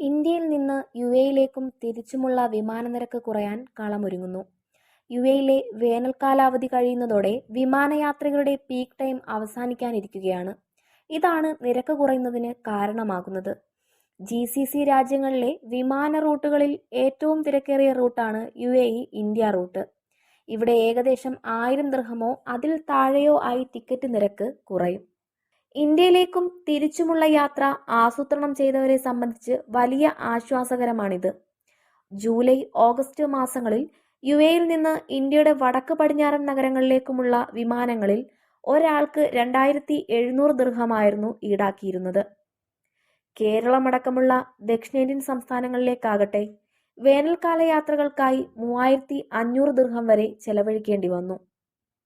ഇന്ത്യയിൽ നിന്ന് യു എയിലേക്കും തിരിച്ചുമുള്ള വിമാനനിരക്ക് കുറയാൻ കളമൊരുങ്ങുന്നു യു എയിലെ വേനൽക്കാലാവധി കഴിയുന്നതോടെ വിമാനയാത്രികരുടെ പീക്ക് ടൈം അവസാനിക്കാനിരിക്കുകയാണ്. ഇതാണ് നിരക്ക് കുറയുന്നതിന് കാരണമാകുന്നത്. ജി സി സി രാജ്യങ്ങളിലെ വിമാന റൂട്ടുകളിൽ ഏറ്റവും തിരക്കേറിയ റൂട്ടാണ് U A E India route. ഇവിടെ ഏകദേശം ആയിരം ദൃഹമോ അതിൽ താഴെയോ ആയി ടിക്കറ്റ് നിരക്ക് കുറയും. ഇന്ത്യയിലേക്കും തിരിച്ചുമുള്ള യാത്ര ആസൂത്രണം ചെയ്തവരെ സംബന്ധിച്ച് വലിയ ആശ്വാസകരമാണിത്. ജൂലൈ ഓഗസ്റ്റ് മാസങ്ങളിൽ യു എയിൽ നിന്ന് ഇന്ത്യയുടെ വടക്ക് പടിഞ്ഞാറൻ നഗരങ്ങളിലേക്കുമുള്ള വിമാനങ്ങളിൽ ഒരാൾക്ക് രണ്ടായിരത്തി എഴുന്നൂറ് ദൃഹമായിരുന്നു ഈടാക്കിയിരുന്നത്. കേരളമടക്കമുള്ള ദക്ഷിണേന്ത്യൻ സംസ്ഥാനങ്ങളിലേക്കാകട്ടെ വേനൽക്കാല യാത്രകൾക്കായി മൂവായിരത്തി അഞ്ഞൂറ് ദൃഹം വരെ ചെലവഴിക്കേണ്ടി വന്നു.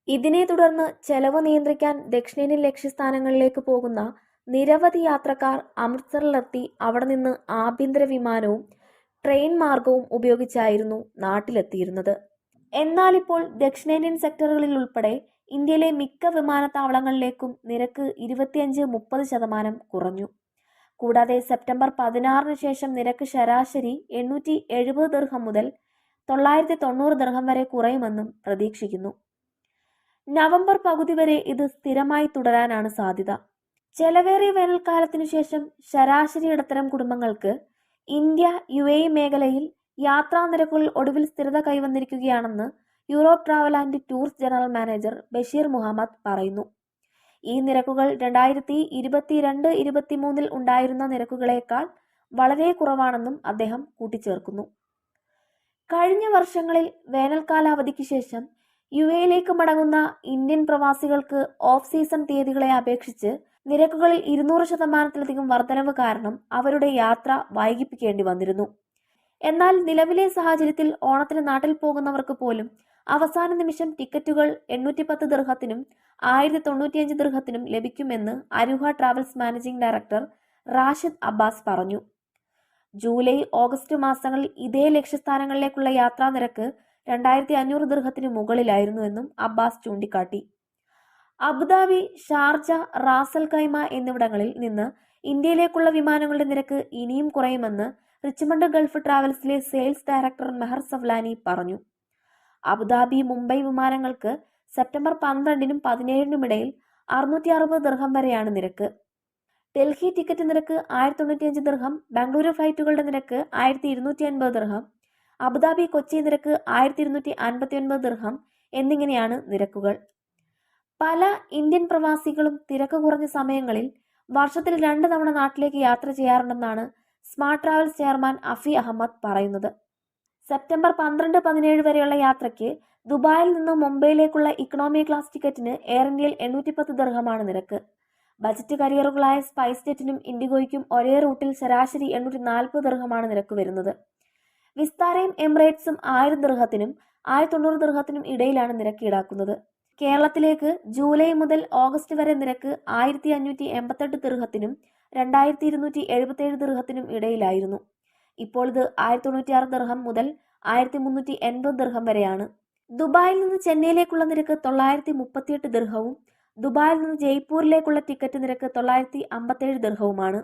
ഇതിനെ തുടർന്ന് ചെലവ് നിയന്ത്രിക്കാൻ ദക്ഷിണേന്ത്യൻ ലക്ഷ്യസ്ഥാനങ്ങളിലേക്ക് പോകുന്ന നിരവധി യാത്രക്കാർ അമൃത്സറിലെത്തി അവിടെ നിന്ന് ആഭ്യന്തര വിമാനവും ട്രെയിൻ മാർഗവും ഉപയോഗിച്ചായിരുന്നു നാട്ടിലെത്തിയിരുന്നത്. എന്നാൽ ഇപ്പോൾ ദക്ഷിണേന്ത്യൻ സെക്ടറുകളിൽ ഉൾപ്പെടെ ഇന്ത്യയിലെ മിക്ക വിമാനത്താവളങ്ങളിലേക്കും നിരക്ക് ഇരുപത്തിയഞ്ച് മുപ്പത് ശതമാനം കുറഞ്ഞു. കൂടാതെ സെപ്റ്റംബർ പതിനാറിന് ശേഷം നിരക്ക് ശരാശരി എണ്ണൂറ്റി എഴുപത് ദീർഘം മുതൽ തൊള്ളായിരത്തി തൊണ്ണൂറ് ദീർഘം വരെ കുറയുമെന്നും പ്രതീക്ഷിക്കുന്നു. നവംബർ പകുതി വരെ ഇത് സ്ഥിരമായി തുടരാനാണ് സാധ്യത. ചെലവേറിയ വേനൽക്കാലത്തിനു ശേഷം ശരാശരി ഇടത്തരം കുടുംബങ്ങൾക്ക് ഇന്ത്യ യു എ മേഖലയിൽ യാത്രാ നിരക്കുകളിൽ ഒടുവിൽ സ്ഥിരത കൈവന്നിരിക്കുകയാണെന്ന് Europe travel and tours general manager Basheer Muhammad പറയുന്നു. ഈ നിരക്കുകൾ രണ്ടായിരത്തി ഇരുപത്തിരണ്ട് ഇരുപത്തിമൂന്നിൽ ഉണ്ടായിരുന്ന നിരക്കുകളേക്കാൾ വളരെ കുറവാണെന്നും അദ്ദേഹം കൂട്ടിച്ചേർക്കുന്നു. കഴിഞ്ഞ വർഷങ്ങളിൽ വേനൽക്കാലാവധിക്ക് ശേഷം യു എയിലേക്ക് മടങ്ങുന്ന ഇന്ത്യൻ പ്രവാസികൾക്ക് ഓഫ് സീസൺ തീയതികളെ അപേക്ഷിച്ച് നിരക്കുകളിൽ ഇരുന്നൂറ് ശതമാനത്തിലധികം വർധനവ് കാരണം അവരുടെ യാത്ര വൈകിപ്പിക്കേണ്ടി വന്നിരുന്നു. എന്നാൽ നിലവിലെ സാഹചര്യത്തിൽ ഓണത്തിന് നാട്ടിൽ പോകുന്നവർക്ക് പോലും അവസാന നിമിഷം ടിക്കറ്റുകൾ എണ്ണൂറ്റി പത്ത് ദീർഘത്തിനും ആയിരത്തി തൊണ്ണൂറ്റിയഞ്ച് ദീർഘത്തിനും ലഭിക്കുമെന്ന് Aruha travels managing director Rashid Abbas പറഞ്ഞു. ജൂലൈ ഓഗസ്റ്റ് മാസങ്ങളിൽ ഇതേ ലക്ഷ്യസ്ഥാനങ്ങളിലേക്കുള്ള യാത്രാ നിരക്ക് രണ്ടായിരത്തി അഞ്ഞൂറ് ദീർഘത്തിന് മുകളിലായിരുന്നുവെന്നും അബ്ബാസ് ചൂണ്ടിക്കാട്ടി. Abu Dhabi Sharjah Ras al Khaimah എന്നിവിടങ്ങളിൽ നിന്ന് ഇന്ത്യയിലേക്കുള്ള വിമാനങ്ങളുടെ നിരക്ക് ഇനിയും കുറയുമെന്ന് റിച്ച്മണ്ട് ഗൾഫ് ട്രാവൽസിലെ സെയിൽസ് ഡയറക്ടർ മെഹർ സവ്ലാനി പറഞ്ഞു. അബുദാബി മുംബൈ വിമാനങ്ങൾക്ക് സെപ്റ്റംബർ പന്ത്രണ്ടിനും പതിനേഴിനും ഇടയിൽ അറുന്നൂറ്റി അറുപത് ദീർഘം വരെയാണ് നിരക്ക്. ഡൽഹി ടിക്കറ്റ് നിരക്ക് ആയിരത്തി തൊണ്ണൂറ്റിയഞ്ച് ദീർഘം ബാംഗ്ലൂരു ഫ്ലൈറ്റുകളുടെ നിരക്ക് ആയിരത്തി ഇരുന്നൂറ്റി അൻപത് ദീർഘം അബുദാബി കൊച്ചി നിരക്ക് ആയിരത്തി ഇരുന്നൂറ്റി അൻപത്തി ഒൻപത് ദൃഹം എന്നിങ്ങനെയാണ് നിരക്കുകൾ. പല ഇന്ത്യൻ പ്രവാസികളും തിരക്ക് കുറഞ്ഞ സമയങ്ങളിൽ വർഷത്തിൽ രണ്ട് തവണ നാട്ടിലേക്ക് യാത്ര ചെയ്യാറുണ്ടെന്നാണ് smart travels chairman Afi Ahmed പറയുന്നത്. സെപ്റ്റംബർ പന്ത്രണ്ട് പതിനേഴ് വരെയുള്ള യാത്രയ്ക്ക് ദുബായിൽ നിന്ന് മുംബൈയിലേക്കുള്ള ഇക്കണോമി ക്ലാസ് ടിക്കറ്റിന് എയർ ഇന്ത്യയിൽ എണ്ണൂറ്റി പത്ത് ദർഹമാണ് നിരക്ക്. ബജറ്റ് കരിയറുകളായ സ്പൈസ് ജെറ്റിനും ഇൻഡിഗോയ്ക്കും ഒരേ റൂട്ടിൽ ശരാശരി എണ്ണൂറ്റി നാൽപ്പത് ദർഹമാണ് നിരക്ക് വരുന്നത്. വിസ്താരയും എമിറേറ്റ്സും ആയിരം ദൃഹത്തിനും ആയിരത്തി തൊണ്ണൂറ് ദൃഹത്തിനും ഇടയിലാണ് നിരക്ക് ഈടാക്കുന്നത്. കേരളത്തിലേക്ക് ജൂലൈ മുതൽ ഓഗസ്റ്റ് വരെ നിരക്ക് ആയിരത്തി അഞ്ഞൂറ്റി എൺപത്തെട്ട് ദൃഹത്തിനും രണ്ടായിരത്തി ഇരുന്നൂറ്റി എഴുപത്തേഴ് ദൃഹത്തിനും ഇടയിലായിരുന്നു. ഇപ്പോൾ ഇത് ആയിരത്തി തൊണ്ണൂറ്റിയാറ് ദർഹം മുതൽ ആയിരത്തി മുന്നൂറ്റി എൺപത് ദർഹം വരെയാണ്. ദുബായിൽ നിന്ന് ചെന്നൈയിലേക്കുള്ള നിരക്ക് തൊള്ളായിരത്തി മുപ്പത്തിയെട്ട് ദർഹവും ദുബായിൽ നിന്ന് ജയ്പൂരിലേക്കുള്ള ടിക്കറ്റ് നിരക്ക് തൊള്ളായിരത്തി അമ്പത്തേഴ് ദീർഘവുമാണ്